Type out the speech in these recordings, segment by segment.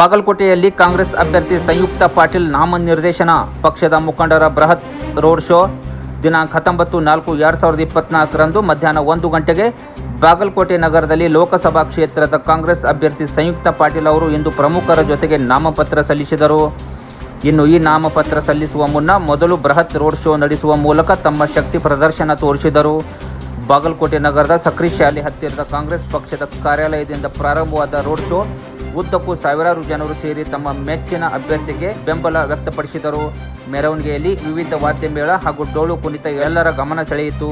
ಬಾಗಲಕೋಟೆಯಲ್ಲಿ ಕಾಂಗ್ರೆಸ್ ಅಭ್ಯರ್ಥಿ ಸಂಯುಕ್ತ ಪಾಟೀಲ್ ನಾಮನಿರ್ದೇಶನ ಪಕ್ಷದ ಮುಖಂಡರ ಬೃಹತ್ ರೋಡ್ ಶೋ. ದಿನಾಂಕ ಹತ್ತೊಂಬತ್ತು ನಾಲ್ಕು ಎರಡು ಸಾವಿರದ ಇಪ್ಪತ್ನಾಲ್ಕರಂದು ಮಧ್ಯಾಹ್ನ ಒಂದು ಗಂಟೆಗೆ ಬಾಗಲಕೋಟೆ ನಗರದಲ್ಲಿ ಲೋಕಸಭಾ ಕ್ಷೇತ್ರದ ಕಾಂಗ್ರೆಸ್ ಅಭ್ಯರ್ಥಿ ಸಂಯುಕ್ತ ಪಾಟೀಲ್ ಅವರು ಇಂದು ಪ್ರಮುಖರ ಜೊತೆಗೆ ನಾಮಪತ್ರ ಸಲ್ಲಿಸಿದರು. ಇನ್ನು ಈ ನಾಮಪತ್ರ ಸಲ್ಲಿಸುವ ಮುನ್ನ ಮೊದಲು ಬೃಹತ್ ರೋಡ್ ಶೋ ನಡೆಸುವ ಮೂಲಕ ತಮ್ಮ ಶಕ್ತಿ ಪ್ರದರ್ಶನ ತೋರಿಸಿದರು. ಬಾಗಲಕೋಟೆ ನಗರದ ಸಕ್ರಿ ಶಾಲೆ ಹತ್ತಿರದ ಕಾಂಗ್ರೆಸ್ ಪಕ್ಷದ ಕಾರ್ಯಾಲಯದಿಂದ ಪ್ರಾರಂಭವಾದ ರೋಡ್ ಶೋ ಉದ್ದಕ್ಕೂ ಸಾವಿರಾರು ಜನರು ಸೇರಿ ತಮ್ಮ ಮೆಚ್ಚಿನ ಅಭ್ಯರ್ಥಿಗೆ ಬೆಂಬಲ ವ್ಯಕ್ತಪಡಿಸಿದರು. ಮೆರವಣಿಗೆಯಲ್ಲಿ ವಿವಿಧ ವಾದ್ಯ ಮೇಳ ಹಾಗೂ ಡೋಳು ಕುಣಿತ ಎಲ್ಲರ ಗಮನ ಸೆಳೆಯಿತು.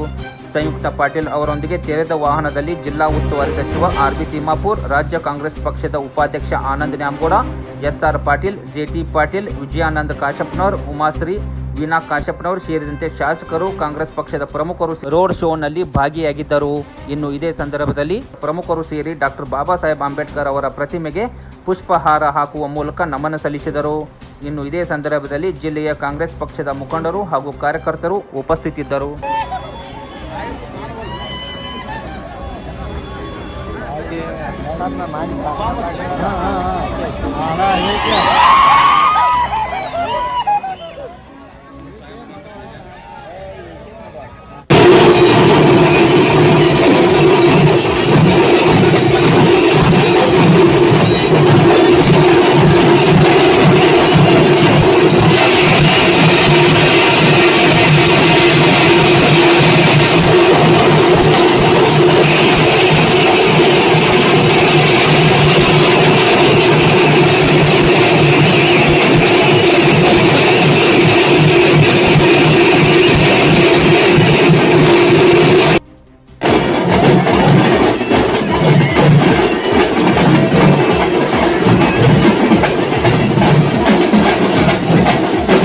ಸಂಯುಕ್ತ ಪಾಟೀಲ್ ಅವರೊಂದಿಗೆ ತೆರೆದ ವಾಹನದಲ್ಲಿ ಜಿಲ್ಲಾ ಉಸ್ತುವಾರಿ ಸಚಿವ ಆರ್ ಬಿ ತಿಮ್ಮಾಪುರ್, ರಾಜ್ಯ ಕಾಂಗ್ರೆಸ್ ಪಕ್ಷದ ಉಪಾಧ್ಯಕ್ಷ ಆನಂದ್ ನ್ಯಾಮಗೌಡ, ಎಸ್ಆರ್ ಪಾಟೀಲ್, ಜೆಟಿ ಪಾಟೀಲ್, ವಿಜಯಾನಂದ್ ಕಾಶಪ್ಪನವರ್ ಉಮಾಶ್ರೀ ವೀಣಾ ಕಾಶಪ್ಪನವರು ಸೇರಿದಂತೆ ಶಾಸಕರು ಕಾಂಗ್ರೆಸ್ ಪಕ್ಷದ ಪ್ರಮುಖರು ರೋಡ್ ಶೋನಲ್ಲಿ ಭಾಗಿಯಾಗಿದ್ದರು. ಇನ್ನು ಇದೇ ಸಂದರ್ಭದಲ್ಲಿ ಪ್ರಮುಖರು ಸೇರಿ ಡಾಕ್ಟರ್ ಬಾಬಾ ಸಾಹೇಬ್ ಅಂಬೇಡ್ಕರ್ ಅವರ ಪ್ರತಿಮೆಗೆ ಪುಷ್ಪಹಾರ ಹಾಕುವ ಮೂಲಕ ನಮನ ಸಲ್ಲಿಸಿದರು. ಇನ್ನು ಇದೇ ಸಂದರ್ಭದಲ್ಲಿ ಜಿಲ್ಲೆಯ ಕಾಂಗ್ರೆಸ್ ಪಕ್ಷದ ಮುಖಂಡರು ಹಾಗೂ ಕಾರ್ಯಕರ್ತರು ಉಪಸ್ಥಿತಿದ್ದರು. ಮಾಡಿ